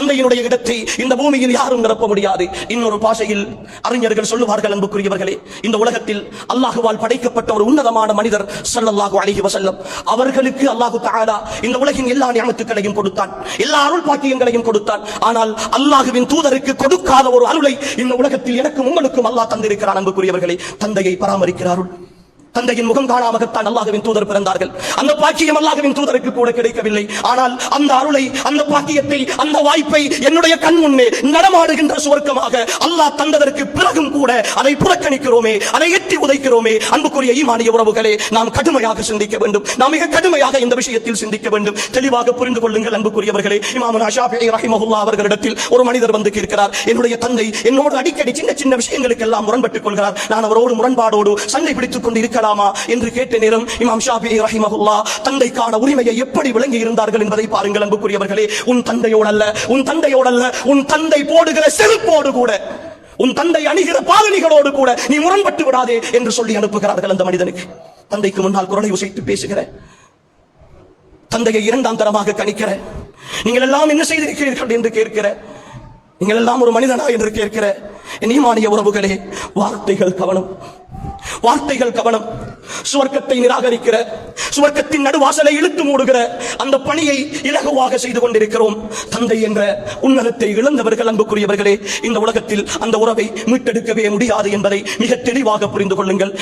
தந்தையினுடைய இடத்தை இந்த பூமியில் யாரும் நிரப்ப முடியாது. இன்னொரு பாஷையில் அறிஞர்கள் சொல்லுவார்கள் அன்புக்குரியவர்களே இந்த உலகத்தில் அல்லாஹுவால் படைக்கப்பட்ட ஒரு உன்னதமான மனிதர் சல்லல்லாஹு அழகி வசல்லம் அவர்களுக்கு அல்லாஹு தஆலா இந்த உலகின் எல்லா நியமத்துக்களையும் கொடுத்தான். எல்லா அருள் பாக்கியங்களையும் கொடுத்தான். ஆனால் அல்லாஹுவின் தூதருக்கு கொடுக்காத ஒரு அருளை இந்த உலகத்தில் எனக்கும் உங்களுக்கும் அல்லாஹ் தந்திருக்கிறான் அன்புக்குரியவர்களே. தந்தையை பராமரிக்கிறார்கள் தந்தையின் முகம் காணாமகத்தான் அல்லாஹுவின் தூதர் பிறந்தார்கள். அந்த பாக்கியம் அல்லாஹுவின் தூதருக்கு கூட கிடைக்கவில்லை. ஆனால் அந்த அருளை அந்த பாக்கியத்தை அந்த வாய்ப்பை என்னுடைய கண் முன்னே நடமாடுகின்ற சுவர்க்கமாக அல்லாஹ் தந்ததற்கு பிறகும் கூட அதை புறக்கணிக்கிறோமே அதை எட்டி உதைக்கிறோமே. அன்புக்குரிய ஈமானிய உறவுகளே நாம் கடுமையாக சிந்திக்க வேண்டும். நாம் மிக கடுமையாக இந்த விஷயத்தில் சிந்திக்க வேண்டும். தெளிவாக புரிந்து கொள்ளுங்கள் அன்புக்குரியவர்களே. இமாமுனா ஷாஃபிஈ ரஹிமஹுல்லா அவர்களிடத்தில் ஒரு மனிதர் வந்து கேட்கிறார். என்னுடைய தந்தை என்னோடு அடிக்கடி சின்ன சின்ன விஷயங்களுக்கு எல்லாம் முரண்பட்டுக் கொள்கிறார். நான் அவரோடு முரண்பாடோடு சண்டை பிடித்துக் கொண்டு இருக்கலாமா என்று கேட்ட நேரம் இமாம் ஷாபி ரஹிமஹுல்லா தந்தைக்கான உரிமையை எப்படி விளங்கி இருந்தார்கள் என்பதை பாருங்கள் அன்புக்குரியவர்களே. உன் தந்தையோடல்ல உன் தந்தையோடல்ல உன் தந்தை போடுகிற செருப்போடு கூட உன் தந்தை அணிகிற பாதணிகளோடு கூட நீ முரண்பட்டு விடாதே என்று சொல்லி அனுப்புகிறார்கள் அந்த மனிதனுக்கு. தந்தைக்கு முன்னால் குரலை உசைத்து பேசுகிற தந்தையை இரண்டாம் தரமாக கணிக்கிற நீங்கள் எல்லாம் என்ன செய்திருக்கிறீர்கள் என்று கேட்கிற நீங்கள் எல்லாம் ஒரு மனிதனா என்று கேட்கிற நீமானிய உறவுகளே வார்த்தைகள் கவனம். வார்த்தைகள் கவனம். சுவர்க்கத்தை நிராகரிக்கிற சுவர்க்கத்தின் நடுவாசலை இழுத்து மூடுகிற அந்த பணியை இலகுவாக செய்து கொண்டிருக்கிறோம். தந்தை என்ற உன்னதத்தை இழந்தவர்கள் அன்புக்குரியவர்களே இந்த உலகத்தில் அந்த உறவை மீட்டெடுக்கவே முடியாது என்பதை மிக தெளிவாக புரிந்து கொள்ளுங்கள்.